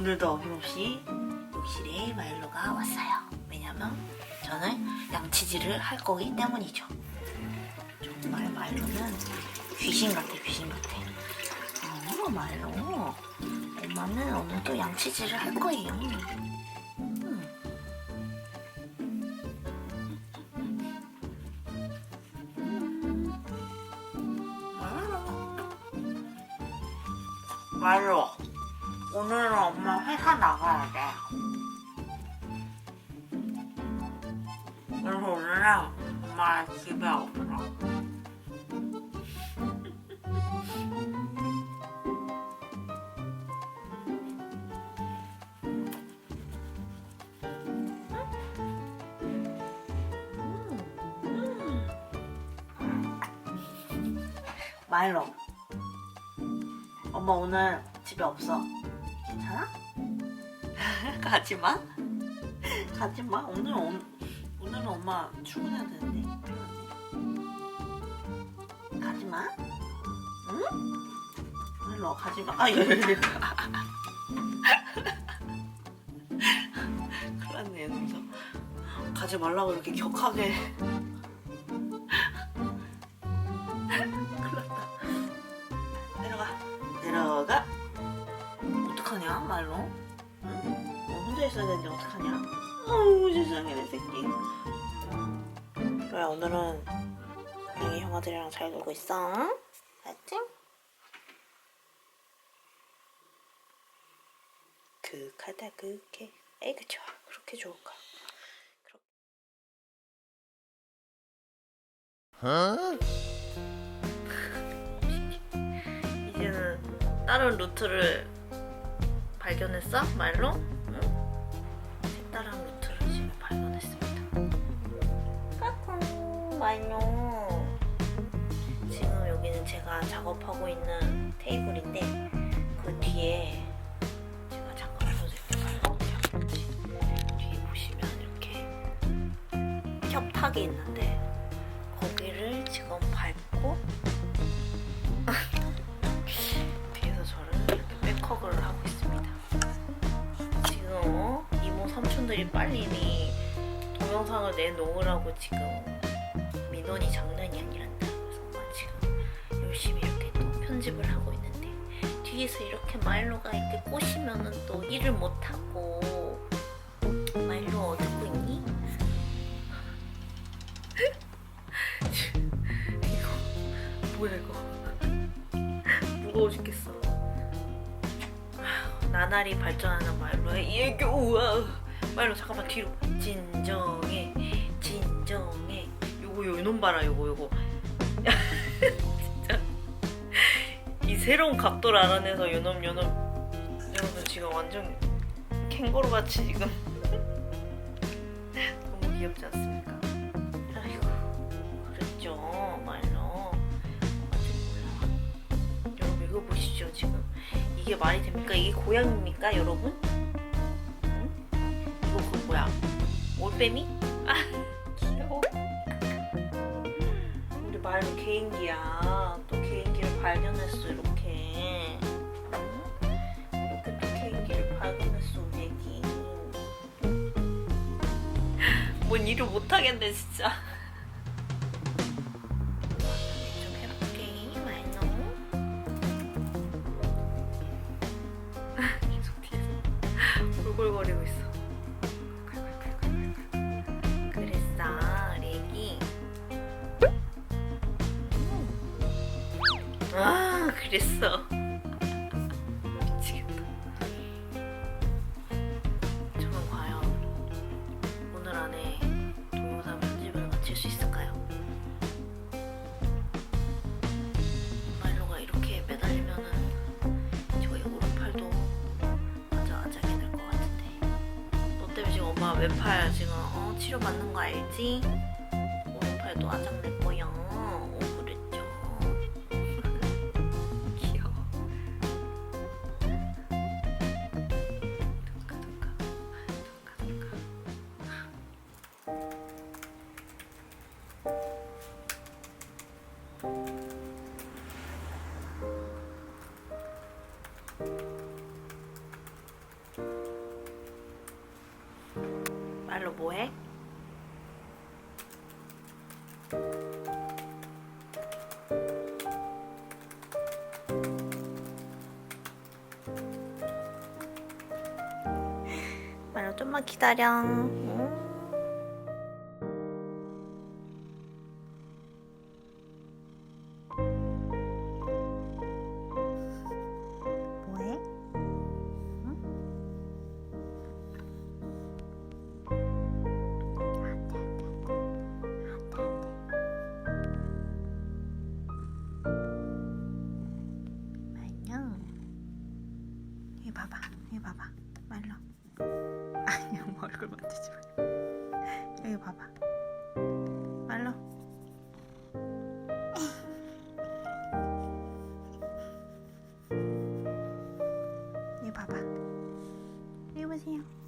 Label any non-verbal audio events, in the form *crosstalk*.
오늘도 어김없이 욕실에 마일로가 왔어요. 왜냐면 저는 양치질을 할 거기 때문이죠. 정말 마일로는 귀신 같아, 귀신 같아. 어, 마일로. 엄마는 오늘도 양치질을 할 거예요. 음. 마일로. 오늘은 엄마 회사 나가야 돼. 그래서 오늘은 엄마 집에 없어. 마일로. 엄마 오늘 집에 없어. 괜찮아? *laughs* 가지마. 가지마. 오늘 오, 오늘은 엄마 출근해야 되는데. 가지마. 응? 마일로 가지마. 아 이거 *laughs* 큰일 났네 여기서. 가지 말라고 이렇게 격하게. 혼자 있어야 되는데 어떡하냐? 어우, 세상에, 내 새끼. 그래, 오늘은 고양이 형아들이랑 잘 놀고 있어. 알지? 그하다 그게 에이 그 좋아 그렇게 좋은가 그렇게 *laughs* 이제는 다른 루트를 발견했어? 말로? 말로. 지금 여기는 제가 작업하고 있는 테이블인데 그 뒤에 제가 잠깐 보여드릴게요. 뒤에 보시면 이렇게 협탁이 있는데 거기를 지금 밟고 *laughs* 뒤에서 저를 이렇게 백허그를 하고 있습니다. 지금 어? 이모 삼촌들이 빨리 이 동영상을 내놓으라고 지금 민원이 장난이 아니란다. 그래서 지금 열심히 이렇게 또 편집을 하고 있는데 뒤에서 이렇게 마일로가 이렇게 꼬시면은 또 일을 못 하고 마일로 듣고 있니? *laughs* 이거 뭐야 이거? 무거워 죽겠어. 나날이 발전하는 말로의 애교 우와 말로 잠깐만 뒤로 요 이놈 봐라 요거 요거 *laughs* 진짜 이 새로운 각도를 알아내서 요놈 요놈 여러분 지금 완전 캥거루 같이 지금 *laughs* 너무 귀엽지 않습니까? 아이고 그랬죠 말로 여러분 이거 보시죠 지금 이게 말이 됩니까? 이게 고양입니까 여러분? 응? 이거 그 뭐야 올빼미? 아 말로 개인기야. 또 개인기를 발견했어 이렇게. 응? 이렇게 또 개인기를 발견했어 우리 애기. 뭔 일을 못하겠네 진짜 그랬어. 미치겠다. 저는 과연 오늘 안에 동영상 편집을 마칠 수 있을까요? 마일로가 이렇게 매달리면은 저희 오른팔도 아작아작이 될 것 같은데 너 때문에 지금 엄마 왼팔 지금 어, 치료받는 거 알지? 오른팔도 아작 낼 말로 뭐해? 말로 좀만 기다려. 응? 여기 봐봐. 말로. 여기 봐봐. 여기 보세요.